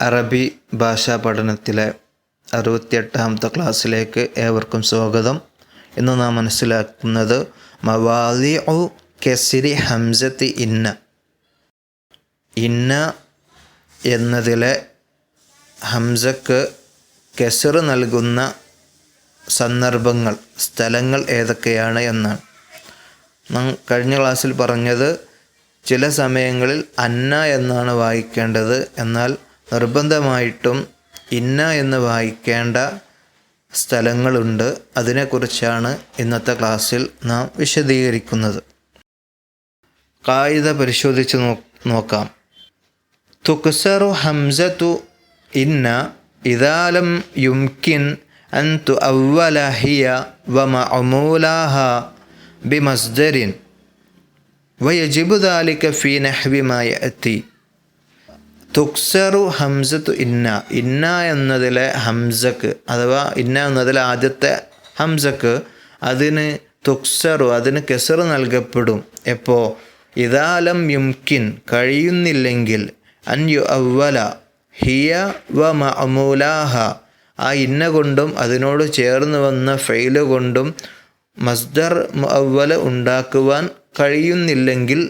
അറബി ഭാഷാ പഠനത്തിലെ അറുപത്തിയെട്ടാമത്തെ ക്ലാസ്സിലേക്ക് ഏവർക്കും സ്വാഗതം. ഇന്ന് നാം മനസ്സിലാക്കുന്നത് മവാലി ഔ കെസിരി ഹംസത്തി ഇന്ന. ഇന്ന എന്നതിലെ ഹംസക്ക് കെസർ നൽകുന്ന സന്ദർഭങ്ങൾ സ്ഥലങ്ങൾ ഏതൊക്കെയാണ് എന്നാണ്. നാം കഴിഞ്ഞ ക്ലാസ്സിൽ പറഞ്ഞത് ചില സമയങ്ങളിൽ അന്ന എന്നാണ് വായിക്കേണ്ടത്. എന്നാൽ നിർബന്ധമായിട്ടും ഇന്ന എന്ന് വായിക്കേണ്ട സ്ഥലങ്ങളുണ്ട്. അതിനെക്കുറിച്ചാണ് ഇന്നത്തെ ക്ലാസ്സിൽ നാം വിശദീകരിക്കുന്നത്. കായിക പരിശോധിച്ച് നോ നോക്കാം. തുക്സറു ഹംസത്തു ഇന്ന ഇതാലം യുംകിൻ അൻ തു അവല ഹിയ വ മഅമൂലാഹ ബിമസ്ദരിൻ. വയജിബു ദാലിക ഫീ നഹ്വി മാ യഅതി. തുക്സറു ഹംസത്തു ഇന്ന. ഇന്ന എന്നതിലെ ഹംസക്ക് അഥവാ ഇന്ന എന്നതിലെ ആദ്യത്തെ ഹംസക്ക് അതിന് തുക്സറു അതിന് കെസറ് നൽകപ്പെടും. എപ്പോൾ ഇതാലം യുംകിൻ കഴിയുന്നില്ലെങ്കിൽ അൻ യു അവല ഹിയ വ മഅമൂലാഹ ആ ഇന്ന കൊണ്ടും അതിനോട് ചേർന്ന് വന്ന ഫെയിൽ കൊണ്ടും മസ്ദർ അവല ഉണ്ടാക്കുവാൻ കഴിയുന്നില്ലെങ്കിൽ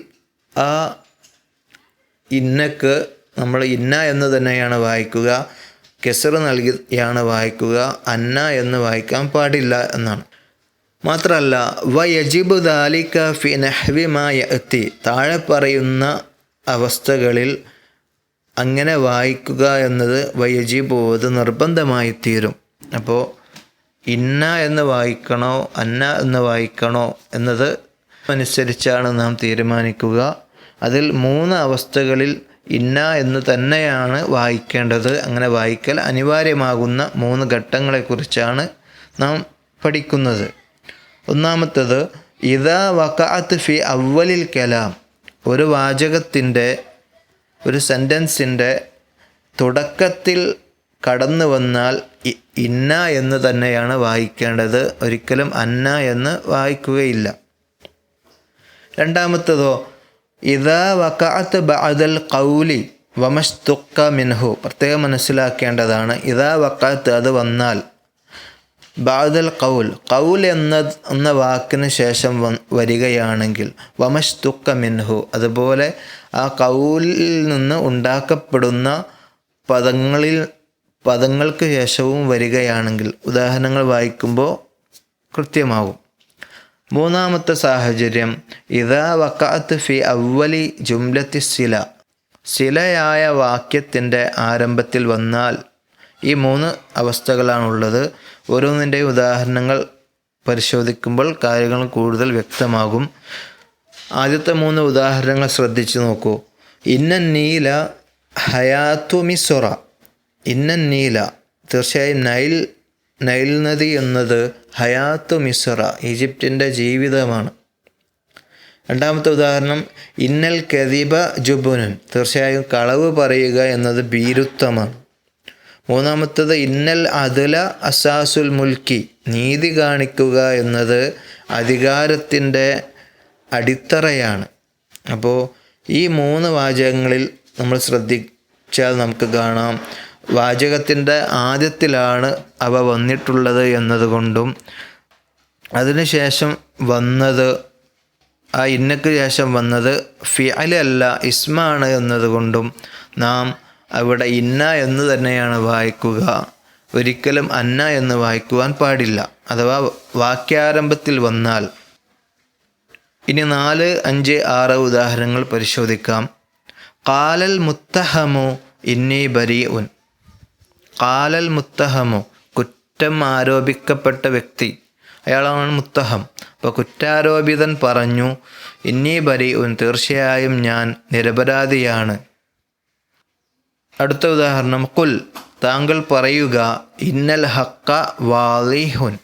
ആ ഇന്നക്ക് നമ്മൾ ഇന്ന എന്ന് തന്നെയാണ് വായിക്കുക. കെസർ നൽകിയാണ് വായിക്കുക. അന്ന എന്ന് വായിക്കാൻ പാടില്ല എന്നാണ്. മാത്രമല്ല വയജിബ് ദാലിക ഫി നഹ്വി എത്തി താഴെ പറയുന്ന അവസ്ഥകളിൽ അങ്ങനെ വായിക്കുക എന്നത് വയജിബ് അത് നിർബന്ധമായി തീരും. അപ്പോൾ ഇന്ന എന്ന് വായിക്കണോ അന്ന എന്ന് വായിക്കണോ എന്നത് അനുസരിച്ചാണ് നാം തീരുമാനിക്കുക. അതിൽ മൂന്ന് അവസ്ഥകളിൽ ഇന്ന എന്ന് തന്നെയാണ് വായിക്കേണ്ടത്. അങ്ങനെ വായിക്കൽ അനിവാര്യമാകുന്ന മൂന്ന് ഘട്ടങ്ങളെക്കുറിച്ചാണ് നാം പഠിക്കുന്നത്. ഒന്നാമത്തത് ഇതാ വക്കാത്ത് ഫി അവലിൽ കലാം. ഒരു വാചകത്തിന്റെ ഒരു സെന്റൻസിന്റെ തുടക്കത്തിൽ കടന്നു വന്നാൽ ഇന്ന എന്ന് തന്നെയാണ് വായിക്കേണ്ടത്. ഒരിക്കലും അന്ന എന്ന് വായിക്കുകയില്ല. രണ്ടാമത്തതോ ഇതാ വക്കാത്ത് ബഅദൽ കൗലി വമസ്തുക്ക മിൻഹു. പ്രത്യേകം മനസ്സിലാക്കേണ്ടതാണ് ഇതാ വക്കാത്ത് അത് വന്നാൽ ബാദൽ കൗൽ കൗൽ എന്ന എന്ന വാക്കിന് ശേഷം വരികയാണെങ്കിൽ വമസ്തുക്ക മിൻഹു. അതുപോലെ ആ കൗലിൽ നിന്ന് ഉണ്ടാക്കപ്പെടുന്ന പദങ്ങളിൽ പദങ്ങൾക്ക് ശേഷവും വരികയാണെങ്കിൽ ഉദാഹരണങ്ങൾ വായിക്കുമ്പോൾ കൃത്യമാകും. മൂന്നാമത്തെ സാഹചര്യം ഇതാ വക്കാത്ത് ഫി അവലി ജുംലത്തി സില. സിലയായ വാക്യത്തിന്റെ ആരംഭത്തിൽ വന്നാൽ ഈ മൂന്ന് അവസ്ഥകളാണുള്ളത്. ഓരോന്നിന്റെ ഉദാഹരണങ്ങൾ പരിശോധിക്കുമ്പോൾ കാര്യങ്ങൾ കൂടുതൽ വ്യക്തമാകും. ആദ്യത്തെ മൂന്ന് ഉദാഹരണങ്ങൾ ശ്രദ്ധിച്ചു നോക്കൂ. ഇന്ന നീല ഹയാത്തു മിസൊറ. ഇന്ന നീല. തീർച്ചയായും നൈൽ നൈൽ നദി എന്നത് ഹയാത്ത് മിസറ ഈജിപ്തിന്റെ ജീവിതമാണ്. രണ്ടാമത്തെ ഉദാഹരണം ഇന്നൽ കദിബ ജുബുനൻ. തീർച്ചയായും കളവ് പറയുക എന്നത് ഭീരുത്വമാണ്. മൂന്നാമത്തത് ഇന്നൽ അതുല അസാസുൽ മുൽക്കി. നീതി കാണിക്കുക എന്നത് അധികാരത്തിന്റെ അടിത്തറയാണ്. അപ്പോൾ ഈ മൂന്ന് വാചകങ്ങളിൽ നമ്മൾ ശ്രദ്ധിച്ചാൽ നമുക്ക് കാണാം. വാചകത്തിന്റെ ആദ്യത്തിലാണ് അവ വന്നിട്ടുള്ളത് എന്നതുകൊണ്ടും അതിനുശേഷം വന്നത് ആ ഇന്നക്ക് ശേഷം വന്നത് ഫിഅലല്ല ഇസ്മാണ് എന്നതുകൊണ്ടും നാം അവിടെ ഇന്ന എന്ന് തന്നെയാണ് വായിക്കുക. ഒരിക്കലും അന്ന എന്ന് വായിക്കുവാൻ പാടില്ല. അഥവാ വാക്യാരംഭത്തിൽ വന്നാൽ ഇനി നാല് അഞ്ച് ആറ് ഉദാഹരണങ്ങൾ പരിശോധിക്കാം. കാലൽ മുത്തഹമു ഇന്നി ബരി ഉൻ കാലൽ മുത്തഹമു കുറ്റം ആരോപിക്കപ്പെട്ട വ്യക്തി. അയാളാണ് മുത്തഹം. അപ്പോൾ കുറ്റാരോപിതൻ പറഞ്ഞു ഇന്നി ബരി ഉൻ തീർച്ചയായും ഞാൻ നിരപരാധിയാണ്. അടുത്ത ഉദാഹരണം കുൽ താങ്കൾ പറയുക ഇന്നൽ ഹക്ക വാലിഹുൻ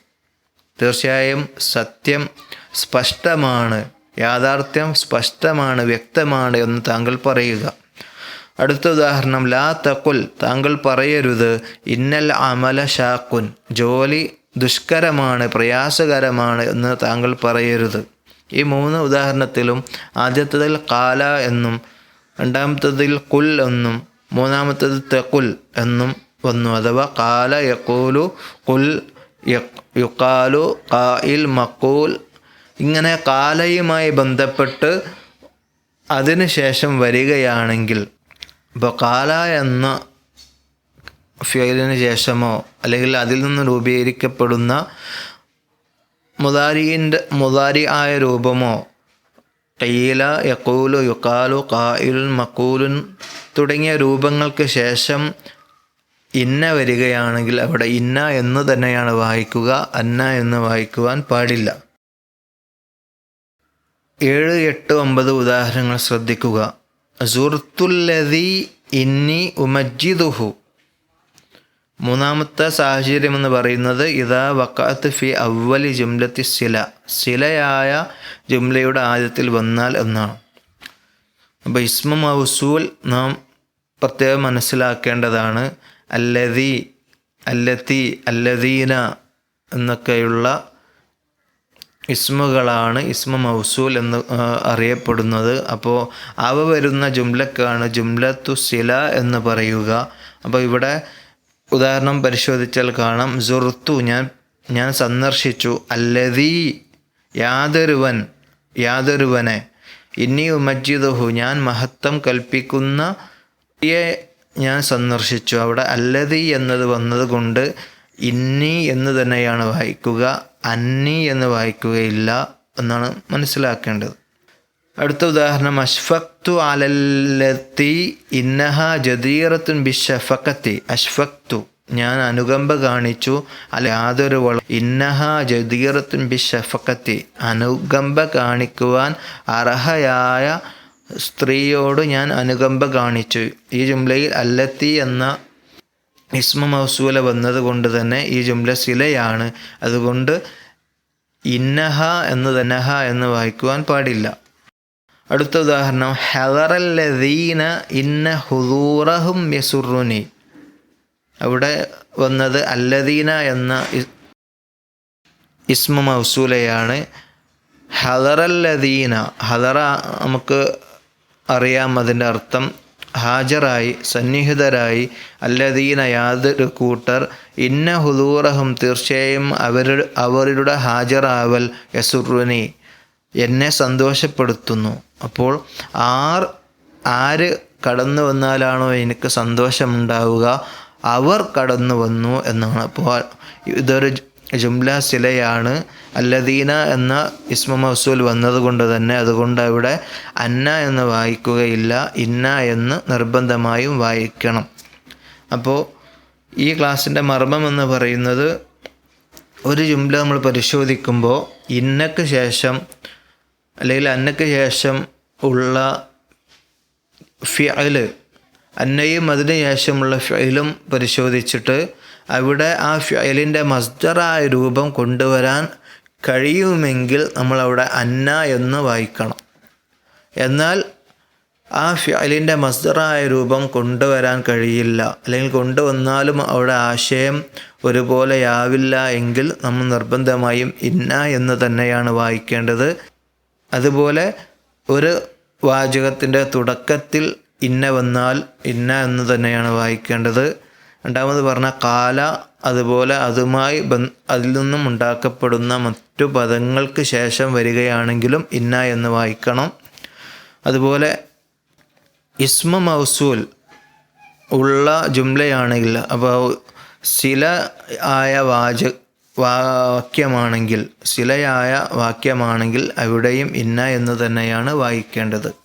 തീർച്ചയായും സത്യം സ്പഷ്ടമാണ് യാഥാർത്ഥ്യം സ്പഷ്ടമാണ് വ്യക്തമാണ് എന്ന് താങ്കൾ പറയുക. അടുത്ത ഉദാഹരണം ലാ തക്കുൽ താങ്കൾ പറയരുത് ഇന്നൽ അമല ഷാക്കുൻ ജോലി ദുഷ്കരമാണ് പ്രയാസകരമാണ് എന്ന് താങ്കൾ പറയരുത്. ഈ മൂന്ന് ഉദാഹരണത്തിലും ആദ്യത്തതിൽ കാല എന്നും രണ്ടാമത്തതിൽ കുൽ എന്നും മൂന്നാമത്തത് തെക്കുൽ എന്നും വന്നു. അഥവാ കാല യക്കൂലു കുൽ യക്- യുക്കാലു കായിൽ മക്കൂൽ ഇങ്ങനെ കാലയുമായി ബന്ധപ്പെട്ട് അതിനുശേഷം വരികയാണെങ്കിൽ ഇപ്പോൾ കാല എന്ന ഫിയലിന് ശേഷമോ അല്ലെങ്കിൽ അതിൽ നിന്ന് രൂപീകരിക്കപ്പെടുന്ന മുതാരിന്റെ മുതാരി ആയ രൂപമോ കയ്യില യക്കൂലു യുക്കാലു കായിൽ മക്കൂലുൻ തുടങ്ങിയ രൂപങ്ങൾക്ക് ശേഷം ഇന്ന വരികയാണെങ്കിൽ അവിടെ ഇന്ന എന്ന് തന്നെയാണ് വായിക്കുക അന്ന എന്ന് വായിക്കുവാൻ പാടില്ല. ഏഴ് എട്ട് ഒമ്പത് ഉദാഹരണങ്ങൾ ശ്രദ്ധിക്കുക. സുർത്തുല്ലതി ഇന്നി ഉമജിദുഹു മൂന്നാമത്തെ സാഹചര്യം എന്ന് പറയുന്നത് ഇതാ വക്കാത്ത് ഫി അവലി ജുംലത്തി സില. സിലയായ ജുംലയുടെ ആദ്യത്തിൽ വന്നാൽ എന്നാണ്. അപ്പോൾ ഇസ്മ മൗസൂൽ നാം പ്രത്യേകം മനസ്സിലാക്കേണ്ടതാണ്. അല്ലതി അല്ലത്തി അല്ലദീന എന്നൊക്കെയുള്ള ഇസ്മുകളാണ് ഇസ്മ മൗസൂൽ എന്ന് അറിയപ്പെടുന്നത്. അപ്പോൾ അവ വരുന്ന ജുംലക്കാണ് ജുംലത്തു സില എന്ന് പറയുക. അപ്പോൾ ഇവിടെ ഉദാഹരണം പരിശോധിച്ചാൽ കാണാം. സുർത്തു ഞാൻ ഞാൻ സന്ദർശിച്ചു. അല്ലതീ യാതൊരുവൻ യാതൊരുവനെ. ഇനി ഉമജിദുഹു ഞാൻ മഹത്വം കൽപ്പിക്കുന്ന ഞാൻ സന്ദർശിച്ചു. അവിടെ അല്ലതി എന്നത് വന്നതുകൊണ്ട് ഇന്നി എന്ന് തന്നെയാണ് വായിക്കുക അന്നി എന്ന് വായിക്കുകയില്ല എന്നാണ് മനസ്സിലാക്കേണ്ടത്. അടുത്ത ഉദാഹരണം അഷ്ഫക്തു അലല്ലത്തി ഇന്നഹ ജദീറത്തുൻ ബിഷഫക്കത്തി അഷ്ഫക്തു ഞാൻ അനുകമ്പ കാണിച്ചു അല്ല യാതൊരു വള ഇന്നഹ ജദീറത്തുൻ ബിഷഫക്കത്തി അനുകമ്പ കാണിക്കുവാൻ അർഹയായ സ്ത്രീയോട് ഞാൻ അനുകമ്പ കാണിച്ചു. ഈ ജുംലയിൽ അല്ലത്തി എന്ന ഇസ്മ മൗസൂല വന്നത് കൊണ്ട് തന്നെ ഈ ജുംല സിലയാണ് അതുകൊണ്ട് ഇന്നഹ എന്ന് തന്നഹ എന്ന് വായിക്കുവാൻ പാടില്ല. അടുത്ത ഉദാഹരണം ഹെദറല്ലദീന ഇന്ന ഹുദൂറഹും യസുറുനി. അവിടെ വന്നത് അല്ലദീന എന്ന ഇസ്മ മൗസൂലയാണ് ഹദറല്ലദീന ഹദറ നമുക്ക് അറിയാം അതിന്റെ അർത്ഥം. ഹാജറായി സന്നിഹിതരായി അല്ലദീന യാതൊരു കൂട്ടർ ഇന്ന ഹുദൂറഹും തീർച്ചയായും അവരുടെ അവരുടെ ഹാജറാവൽ യസുറുനി എന്നെ സന്തോഷപ്പെടുത്തുന്നു. അപ്പോൾ ആർ ആര് കടന്നു വന്നാലാണോ എനിക്ക് സന്തോഷമുണ്ടാവുക? അവർ കടന്നു വന്നു എന്നാണ്. അപ്പോൾ ഇതൊരു ജുംല സിലയാണ് അല്ലദീന എന്ന ഇസ്മ മൗസൂൽ വന്നതുകൊണ്ട് തന്നെ അതുകൊണ്ട് അവിടെ അന്ന എന്ന് വായിക്കുകയില്ല ഇന്ന എന്ന് നിർബന്ധമായും വായിക്കണം. അപ്പോൾ ഈ ക്ലാസ്സിന്റെ മർമ്മം എന്ന് പറയുന്നത് ഒരു ജുംല നമ്മൾ പരിശോധിക്കുമ്പോൾ ഇന്നക്ക് ശേഷം അല്ലെങ്കിൽ അന്നക്ക് ശേഷം ഉള്ള ഫിയൽ അന്നയും അതിന് ശേഷമുള്ള ഫിയലും പരിശോധിച്ചിട്ട് അവിടെ ആ ഫയലിന്റെ മസ്ദറായ രൂപം കൊണ്ടുവരാൻ കഴിയുമെങ്കിൽ നമ്മളവിടെ അന്ന എന്ന് വായിക്കണം. എന്നാൽ ആ ഫയലിന്റെ മസ്ദറായ രൂപം കൊണ്ടുവരാൻ കഴിയില്ല. അല്ലെങ്കിൽ കൊണ്ടുവന്നാലും അവിടെ ആശയം ഒരുപോലെയാവില്ല എങ്കിൽ നമ്മൾ നിർബന്ധമായും ഇന്ന എന്ന് തന്നെയാണ് വായിക്കേണ്ടത്. അതുപോലെ ഒരു വാചകത്തിന്റെ തുടക്കത്തിൽ ഇന്ന വന്നാൽ ഇന്ന എന്ന് തന്നെയാണ് വായിക്കേണ്ടത്. രണ്ടാമത് പറഞ്ഞ കാല അതുപോലെ അതുമായി അതിൽ നിന്നും ഉണ്ടാക്കപ്പെടുന്ന മറ്റു പദങ്ങൾക്ക് ശേഷം വരികയാണെങ്കിലും ഇന്ന എന്ന് വായിക്കണം. അതുപോലെ ഇസ്മ മൗസൂൽ ഉള്ള ജുംലയാണെങ്കിൽ അപ്പോൾ ശില ആയ വാച വാക്യമാണെങ്കിൽ ശിലയായ വാക്യമാണെങ്കിൽ അവിടെയും ഇന്ന എന്ന് തന്നെയാണ് വായിക്കേണ്ടത്.